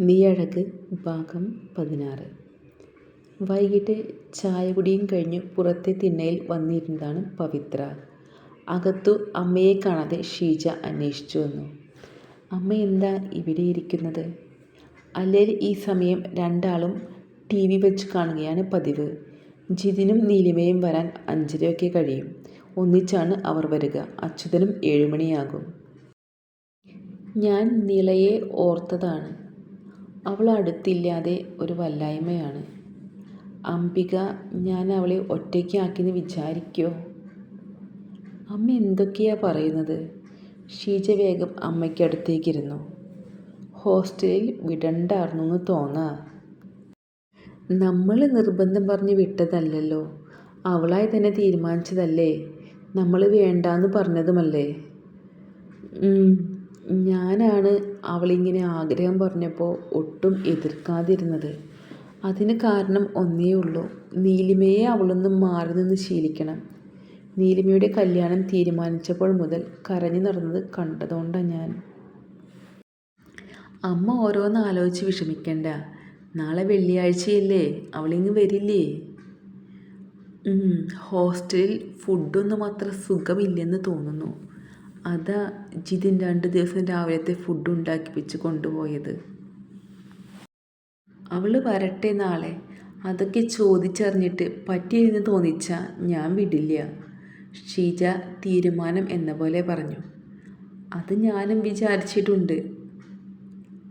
നീയഴക് ഭാഗം പതിനാറ്. വൈകിട്ട് ചായകുടിയും കഴിഞ്ഞ് പുറത്തെ തിണ്ണയിൽ വന്നിരുന്നതാണ് പവിത്ര. അകത്തു അമ്മയെ കാണാതെ ഷീജ അന്വേഷിച്ചു വന്നു. അമ്മ എന്താ ഇവിടെ ഇരിക്കുന്നത്? അല്ലെങ്കിൽ ഈ സമയം രണ്ടാളും ടി വി വെച്ച് കാണുകയാണ് പതിവ്. ജിതിനും നീലിമയും വരാൻ അഞ്ചരയൊക്കെ കഴിയും. ഒന്നിച്ചാണ് അവർ വരിക. അച്യുതനും ഏഴുമണിയാകും. ഞാൻ നിളയെ ഓർത്തതാണ്. അവൾ അടുത്തില്ലാതെ ഒരു വല്ലായ്മയാണ്. അംബിക ഞാൻ അവളെ ഒറ്റയ്ക്കാക്കിയെന്ന് വിചാരിക്കോ? അമ്മ എന്തൊക്കെയാ പറയുന്നത്? ഷീജ വേഗം അമ്മയ്ക്കടുത്തേക്കിരുന്നു ഹോസ്റ്റലിൽ വിടണ്ടായിരുന്നു എന്ന് തോന്നാ. നമ്മൾ നിർബന്ധം പറഞ്ഞ് വിട്ടതല്ലല്ലോ. അവളായി തന്നെ തീരുമാനിച്ചതല്ലേ? നമ്മൾ വേണ്ടാന്ന് പറഞ്ഞതുമല്ലേ? ഞാനാണ് അവളിങ്ങനെ ആഗ്രഹം പറഞ്ഞപ്പോൾ ഒട്ടും എതിർക്കാതിരുന്നത്. അതിന് കാരണം ഒന്നേ ഉള്ളൂ. നീലിമയെ അവളൊന്ന് മാറി നിന്ന് ശീലിക്കണം. നീലിമയുടെ കല്യാണം തീരുമാനിച്ചപ്പോൾ മുതൽ കരഞ്ഞു നടന്നത് കണ്ടതുകൊണ്ടാണ് ഞാൻ. അമ്മ ഓരോന്ന് ആലോചിച്ച് വിഷമിക്കണ്ട. നാളെ വെള്ളിയാഴ്ചയല്ലേ? അവളിങ്ങ് വരില്ലേ? ഹോസ്റ്റലിൽ ഫുഡൊന്നും അത്ര സുഖമില്ലെന്ന് തോന്നുന്നു. അതാ ജിതിൻ രണ്ട് ദിവസം രാവിലത്തെ ഫുഡ് ഉണ്ടാക്കിപ്പിച്ച് കൊണ്ടുപോയത്. അവൾ വരട്ടെ നാളെ. അതൊക്കെ ചോദിച്ചറിഞ്ഞിട്ട് പറ്റിയെന്ന് തോന്നിച്ച ഞാൻ വിടില്ല. ഷീജ തീരുമാനം എന്ന പോലെ പറഞ്ഞു. അത് ഞാനും വിചാരിച്ചിട്ടുണ്ട്.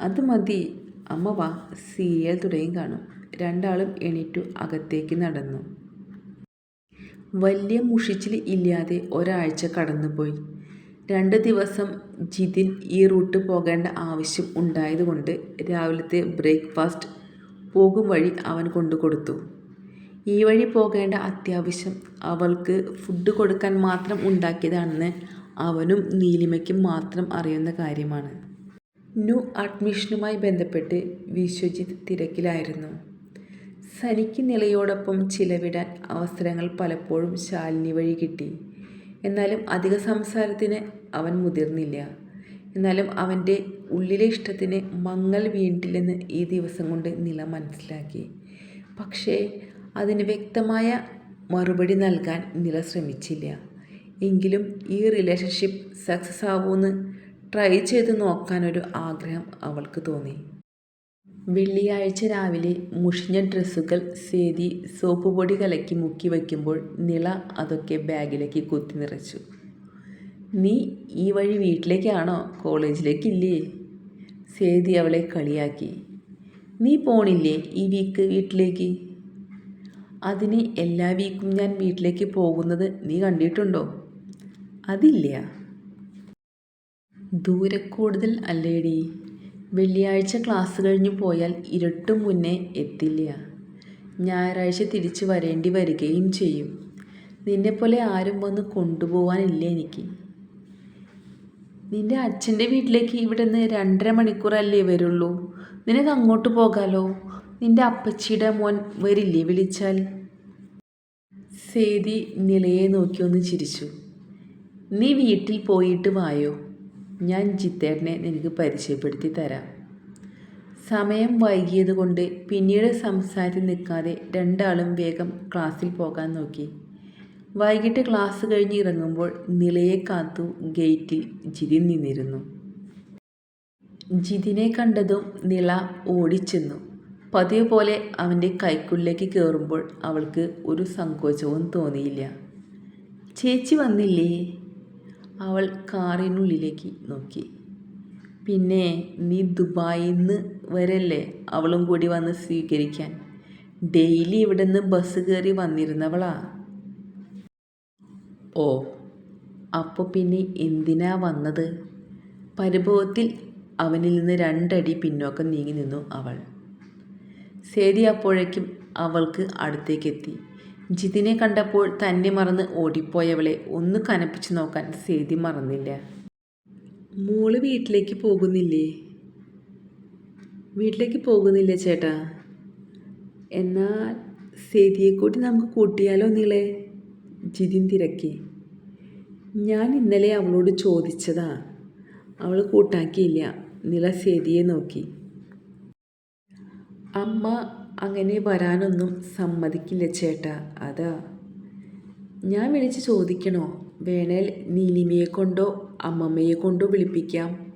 അത് മതി. അമ്മ വാ സീരിയൽ തുടങ്ങി കാണും. രണ്ടാളും എണീറ്റു അകത്തേക്ക് നടന്നു. വലിയ മുഷിച്ചിൽ ഇല്ലാതെ ഒരാഴ്ച കടന്നുപോയി. രണ്ട് ദിവസം ജിതിൻ ഈ റൂട്ട് പോകേണ്ട ആവശ്യം ഉണ്ടായതുകൊണ്ട് രാവിലത്തെ ബ്രേക്ക്ഫാസ്റ്റ് പോകും വഴി അവൻ കൊണ്ടു കൊടുത്തു. ഈ വഴി പോകേണ്ട അത്യാവശ്യം അവൾക്ക് ഫുഡ് കൊടുക്കാൻ മാത്രം ഉണ്ടാക്കിയതാണെന്ന് അവനും നീലിമയ്ക്കും മാത്രം അറിയുന്ന കാര്യമാണ്. ന്യൂ അഡ്മിഷനുമായി ബന്ധപ്പെട്ട് വിശ്വജിത്ത് തിരക്കിലായിരുന്നു. സനിക്ക് നിലയോടൊപ്പം ചിലവിടാൻ അവസരങ്ങൾ പലപ്പോഴും ശാലിനി വഴി കിട്ടി. എന്നാലും അധിക സംസാരത്തിന് അവൻ മുതിർന്നില്ല. എന്നാലും അവന്റെ ഉള്ളിലെ ഇഷ്ടത്തിന് മങ്ങൽ വീണ്ടില്ലെന്ന് ഈ ദിവസം കൊണ്ട് നില മനസ്സിലാക്കി. പക്ഷേ അതിന് വ്യക്തമായ മറുപടി നൽകാൻ നില ശ്രമിച്ചില്ല. എങ്കിലും ഈ റിലേഷൻഷിപ്പ് സക്സസ് ആവുമെന്ന് ട്രൈ ചെയ്ത് നോക്കാനൊരു ആഗ്രഹം അവൾക്ക് തോന്നി. വെള്ളിയാഴ്ച രാവിലെ മുഷിഞ്ഞ ഡ്രസ്സുകൾ സേതി സോപ്പ് പൊടി കലക്കി മുക്കി വയ്ക്കുമ്പോൾ നിള അതൊക്കെ ബാഗിലേക്ക് കുത്തി നിറച്ചു. നീ ഈ വഴി വീട്ടിലേക്കാണോ കോളേജിലേക്കില്ലേ? സേതി അവളെ കളിയാക്കി. നീ പോണില്ലേ ഈ വീക്ക് വീട്ടിലേക്ക്? അതിന് എല്ലാ വീക്കും ഞാൻ വീട്ടിലേക്ക് പോകുന്നത് നീ കണ്ടിട്ടുണ്ടോ? അതില്ല. ദൂരക്കൂടുതൽ അല്ലേടി? വെള്ളിയാഴ്ച ക്ലാസ് കഴിഞ്ഞു പോയാൽ ഇരുട്ടും മുന്നേ എത്തില്ല. ഞായറാഴ്ച തിരിച്ചു വരേണ്ടി വരികയും ചെയ്യും. നിന്നെപ്പോലെ ആരും വന്ന് കൊണ്ടുപോകാനില്ല എനിക്ക്? നിന്റെ അച്ഛന്റെ വീട്ടിലേക്ക് ഇവിടെ നിന്ന് രണ്ടര മണിക്കൂറല്ലേ വരുള്ളൂ. നിനക്ക് അങ്ങോട്ട് പോകാലോ? നിന്റെ അപ്പച്ചിയുടെ മോൻ വരില്ലേ വിളിച്ചാൽ? സേതി നിലയെ നോക്കി ഒന്ന് ചിരിച്ചു. നീ വീട്ടിൽ പോയിട്ട് വായോ? ഞാൻ ജിത്തേട്ടനെ നിനക്ക് പരിചയപ്പെടുത്തി തരാം. സമയം വൈകിയതുകൊണ്ട് പിന്നീട് സംസാരിച്ച് നിൽക്കാതെ രണ്ടാളും വേഗം ക്ലാസ്സിൽ പോകാൻ നോക്കി. വൈകിട്ട് ക്ലാസ് കഴിഞ്ഞ് ഇറങ്ങുമ്പോൾ നിലയെ കാത്തു ഗേറ്റിൽ ജിതിൻ നിന്നിരുന്നു. ജിതിനെ കണ്ടതും നിള ഓടിച്ചെന്നു. പതിവ് പോലെ അവന്റെ കൈക്കുള്ളിലേക്ക് കയറുമ്പോൾ അവൾക്ക് ഒരു സങ്കോചവും തോന്നിയില്ല. ചേച്ചി വന്നില്ലേ? അവൾ കാറിനുള്ളിലേക്ക് നോക്കി. പിന്നെ നീ ദുബായിൽ നിന്ന് വരല്ലേ? അവളും കൂടി വന്ന് സ്വീകരിക്കാൻ. ഡെയിലി ഇവിടെ നിന്ന് ബസ് കയറി വന്നിരുന്നവളാ. ഓ അപ്പോൾ പിന്നെ എന്തിനാ വന്നത്? പരിഭവത്തിൽ അവനിൽ നിന്ന് രണ്ടടി പിന്നോക്കം നീങ്ങി നിന്നു അവൾ. ശരി അപ്പോഴേക്കും അവൾക്ക് അടുത്തേക്കെത്തി. ജിതിനെ കണ്ടപ്പോൾ തന്നെ മറന്ന് ഓടിപ്പോയവളെ ഒന്ന് കനപ്പിച്ചു നോക്കാൻ സേതി മറന്നില്ല. മോൾ വീട്ടിലേക്ക് പോകുന്നില്ലേ? വീട്ടിലേക്ക് പോകുന്നില്ലേ ചേട്ടാ? എന്നാൽ സേതിയെ കൂട്ടി നമുക്ക് കൂട്ടിയാലോ നീളേ? ജിതിൻ തിരക്കി. ഞാൻ ഇന്നലെ അവളോട് ചോദിച്ചതാ. അവൾ കൂട്ടാക്കിയില്ല. നില സേതിയെ നോക്കി. അമ്മ അങ്ങനെ വരാനൊന്നും സമ്മതിക്കില്ല ചേട്ടാ. അതാ. ഞാൻ വിളിച്ച് ചോദിക്കണോ? വേണേൽ നീലിമയെ കൊണ്ടോ അമ്മമ്മയെ കൊണ്ടോ വിളിപ്പിക്കാം.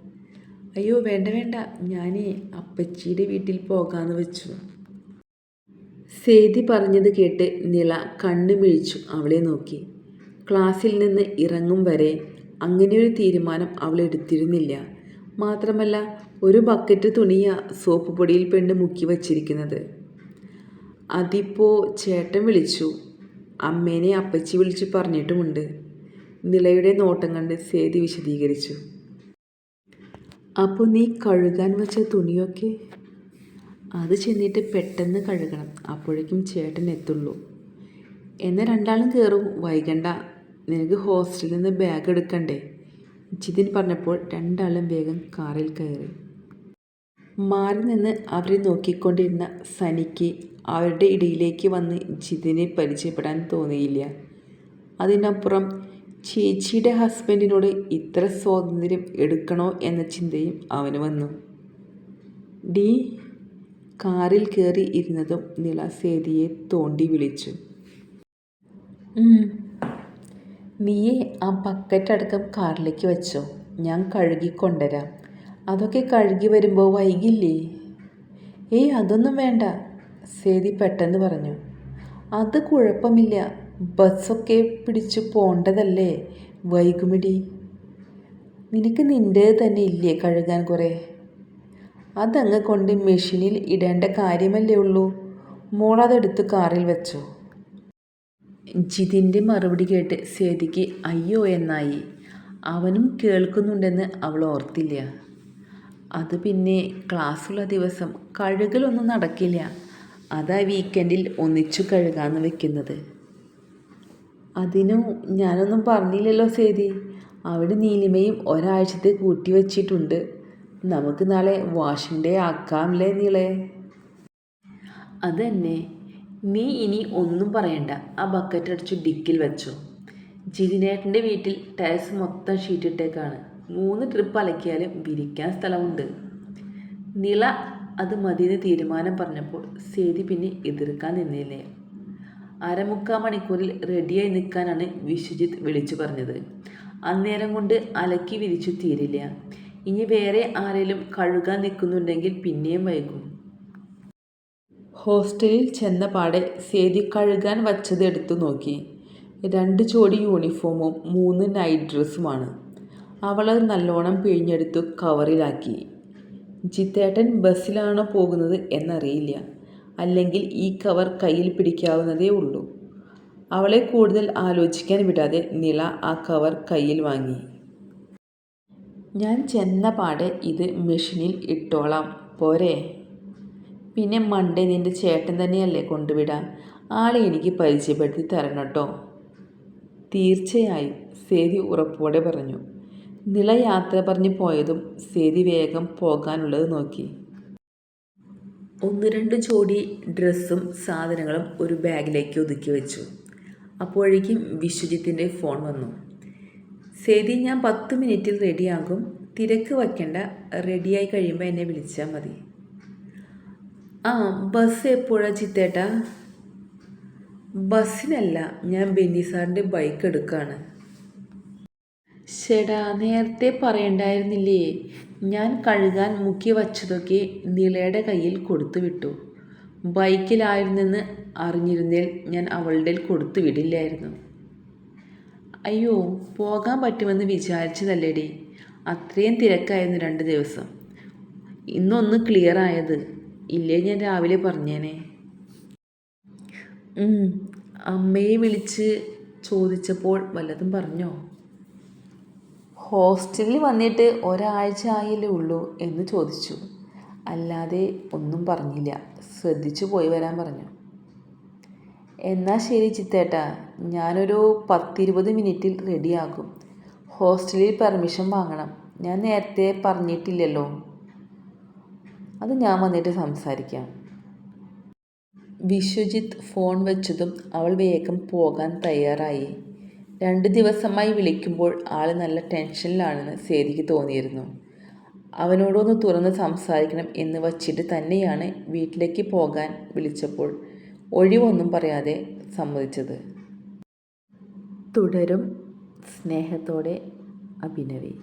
അയ്യോ വേണ്ട വേണ്ട. ഞാനേ അപ്പച്ചിയുടെ വീട്ടിൽ പോകാമെന്ന് വെച്ചു. സേതി പറഞ്ഞത് കേട്ട് നില കണ്ണു മിഴിച്ചു അവളെ നോക്കി. ക്ലാസ്സിൽ നിന്ന് ഇറങ്ങും വരെ അങ്ങനെയൊരു തീരുമാനം അവൾ എടുത്തിരുന്നില്ല. മാത്രമല്ല ഒരു ബക്കറ്റ് തുണിയ സോപ്പ് പൊടിയിൽ പെണ്ണ് മുക്കി വച്ചിരിക്കുന്നത്. അതിപ്പോൾ ചേട്ടൻ വിളിച്ചു. അമ്മേനെ അപ്പച്ചി വിളിച്ച് പറഞ്ഞിട്ടുമുണ്ട്. നിളയുടെ നോട്ടം കണ്ട് സേതി വിശദീകരിച്ചു. അപ്പോൾ നീ കഴുകാൻ വെച്ച തുണിയൊക്കെ? അത് ചെന്നിട്ട് പെട്ടെന്ന് കഴുകണം. അപ്പോഴേക്കും ചേട്ടൻ എത്തുള്ളൂ. എന്നാൽ രണ്ടാളും കയറും വൈകണ്ട. നിനക്ക് ഹോസ്റ്റലിൽ നിന്ന് ബാഗ് എടുക്കണ്ടേ? ജിതിൻ പറഞ്ഞപ്പോൾ രണ്ടാളും വേഗം കാറിൽ കയറി. മാറി നിന്ന് അവരെ നോക്കിക്കൊണ്ടിരുന്ന സനിക്ക് അവരുടെ ഇടയിലേക്ക് വന്ന് ജിതിനെ പരിചയപ്പെടാൻ തോന്നിയില്ല. അതിനപ്പുറം ചേച്ചിയുടെ ഹസ്ബൻഡിനോട് ഇത്ര സ്വാതന്ത്ര്യം എടുക്കണോ എന്ന ചിന്തയും അവന് വന്നു. ഡി കാറിൽ കയറി ഇരുന്നതും നില സേതിയെ തോണ്ടി വിളിച്ചു. നീയെ ആ ബക്കറ്റ് അടക്കം കാറിലേക്ക് വെച്ചോ. ഞാൻ കഴുകി കൊണ്ടുവരാം. അതൊക്കെ കഴുകി വരുമ്പോൾ വൈകില്ലേ? ഏയ് അതൊന്നും വേണ്ട. സേതി പെട്ടെന്ന് പറഞ്ഞു അത് കുഴപ്പമില്ല. ബസ്സൊക്കെ പിടിച്ചു പോണ്ടതല്ലേ? വൈകുമിടി. നിനക്ക് നിന്റെ തന്നെ ഇല്ലേ കഴുകാൻ കുറേ? അതങ്ങ് കൊണ്ട് മെഷീനിൽ ഇടേണ്ട കാര്യമല്ലേ ഉള്ളൂ. മോളതെടുത്ത് കാറിൽ വെച്ചു. ജിതിന്റെ മറുപടി കേട്ട് സേതിക്ക് അയ്യോ എന്നായി. അവനും കേൾക്കുന്നുണ്ടെന്ന് അവൾ ഓർത്തില്ല. അത് പിന്നെ ക്ലാസ്സുള്ള ദിവസം കഴുകലൊന്നും നടക്കില്ല. അതാ വീക്കെൻഡിൽ ഒന്നിച്ചു കഴുകാന്ന് വെക്കുന്നത്. അതിനും ഞാനൊന്നും പറഞ്ഞില്ലല്ലോ സേതി. അവിടെ നീലിമയും ഒരാഴ്ചത്തെ കൂട്ടി വച്ചിട്ടുണ്ട്. നമുക്ക് നാളെ വാഷിംഗ് ഡേ ആക്കാമല്ലേ നീളെ? അതന്നെ. നീ ഇനി ഒന്നും പറയണ്ട. ആ ബക്കറ്റ് അടിച്ചു ഡിക്കിൽ വെച്ചോ. ജിതിനേട്ടന്റെ വീട്ടിൽ ടയർസ് മൊത്തം ഷീറ്റിട്ടേക്കാണ് മൂന്ന് ട്രിപ്പ് അലക്കിയാലും വിരിക്കാൻ സ്ഥലമുണ്ട്. നിള അത് മതിയെന്ന് തീരുമാനം പറഞ്ഞപ്പോൾ സേതി പിന്നെ എതിർക്കാൻ നിന്നില്ലേ? അരമുക്കാൽ മണിക്കൂറിൽ റെഡിയായി നിൽക്കാനാണ് വിശ്വജിത്ത് വിളിച്ചു പറഞ്ഞത്. അന്നേരം കൊണ്ട് അലക്കി വിരിച്ചു തീരില്ല. ഇനി വേറെ ആരെങ്കിലും കഴുകാൻ നിൽക്കുന്നുണ്ടെങ്കിൽ പിന്നെയും വൈകും. ഹോസ്റ്റലിൽ ചെന്ന പാടെ സേതി കഴുകാൻ വച്ചത് എടുത്തു നോക്കി. രണ്ട് ജോഡി യൂണിഫോമും മൂന്ന് നൈറ്റ് ഡ്രസ്സുമാണ്. അവളത് നല്ലോണം പിഴിഞ്ഞെടുത്തു കവറിലാക്കി. ജിത്തേട്ടൻ ബസ്സിലാണോ പോകുന്നത് എന്നറിയില്ല. അല്ലെങ്കിൽ ഈ കവർ കയ്യിൽ പിടിക്കാവുന്നതേ ഉള്ളൂ. അവളെ കൂടുതൽ ആലോചിക്കാൻ വിടാതെ നില ആ കവർ കയ്യിൽ വാങ്ങി. ഞാൻ ചെന്ന പാടെ ഇത് മെഷീനിൽ ഇട്ടോളാം. പോരെ. പിന്നെ മണ്ടേ നിന്റെ ചേട്ടൻ തന്നെയല്ലേ കൊണ്ടുവിടാം. ആളെ എനിക്ക് പരിചയപ്പെടുത്തി തരണം കേട്ടോ. തീർച്ചയായും സേതി ഉറപ്പോടെ പറഞ്ഞു. നിള പറഞ്ഞു പോയതും സേതി വേഗം പോകാനുള്ളത് നോക്കി. ഒന്ന് രണ്ട് ജോഡി ഡ്രസ്സും സാധനങ്ങളും ഒരു ബാഗിലേക്ക് ഒതുക്കി വെച്ചു. അപ്പോഴേക്കും വിശ്വജിത്തിന്റെ ഫോൺ വന്നു. സേതി ഞാൻ പത്ത് മിനിറ്റിൽ റെഡിയാകും. തിരക്ക് വയ്ക്കേണ്ട. റെഡിയായി കഴിയുമ്പോൾ എന്നെ വിളിച്ചാൽ മതി. ആ ബസ് എപ്പോഴാ ചിത്തേട്ടാ? ബസ്സിനല്ല ഞാൻ ബെന്നി സാറിന്റെ ബൈക്ക് എടുക്കാണ്. ചേടാ നേരത്തെ പറയണ്ടായിരുന്നില്ലേ? ഞാൻ കഴുകാൻ മുക്കി വച്ചതൊക്കെ നിളയുടെ കയ്യിൽ കൊടുത്തു വിട്ടു. ബൈക്കിലായിരുന്നെന്ന് അറിഞ്ഞിരുന്നേൽ ഞാൻ അവളുടെ കൊടുത്തു വിടില്ലായിരുന്നു. അയ്യോ പോകാൻ പറ്റുമെന്ന് വിചാരിച്ചതല്ലേടി. അത്രയും തിരക്കായിരുന്നു രണ്ട് ദിവസം. ഇന്നൊന്ന് ക്ലിയർ ആയത്. ഇല്ലേ ഞാൻ രാവിലെ പറഞ്ഞേനെ. അമ്മയെ വിളിച്ച് ചോദിച്ചപ്പോൾ വല്ലതും പറഞ്ഞോ? ഹോസ്റ്റലിൽ വന്നിട്ട് ഒരാഴ്ച ആയില്ലേ ഉള്ളൂ എന്ന് ചോദിച്ചു. അല്ലാതെ ഒന്നും പറഞ്ഞില്ല. ശ്രദ്ധിച്ചു പോയി വരാൻ പറഞ്ഞു. എന്നാൽ ശരി ചിത്തേട്ടാ ഞാനൊരു പത്തിരുപത് മിനിറ്റിൽ റെഡിയാകും. ഹോസ്റ്റലിൽ പെർമിഷൻ വാങ്ങണം. ഞാൻ നേരത്തെ പറഞ്ഞിട്ടില്ലല്ലോ. അത് ഞാൻ വന്നിട്ട് സംസാരിക്കാം. വിശ്വജിത്ത് ഫോൺ വെച്ചതും അവൾ വേഗം പോകാൻ തയ്യാറായി. രണ്ട് ദിവസമായി വിളിക്കുമ്പോൾ ആൾ നല്ല ടെൻഷനിലാണെന്ന് സേതിക്ക് തോന്നിയിരുന്നു അവനോടൊന്ന് തുറന്ന് സംസാരിക്കണം എന്ന് വച്ചിട്ട് തന്നെയാണ് വീട്ടിലേക്ക് പോകാൻ വിളിച്ചപ്പോൾ ഒഴിവൊന്നും പറയാതെ സമ്മതിച്ചത്. തുടരും സ്നേഹത്തോടെ അഭിനവി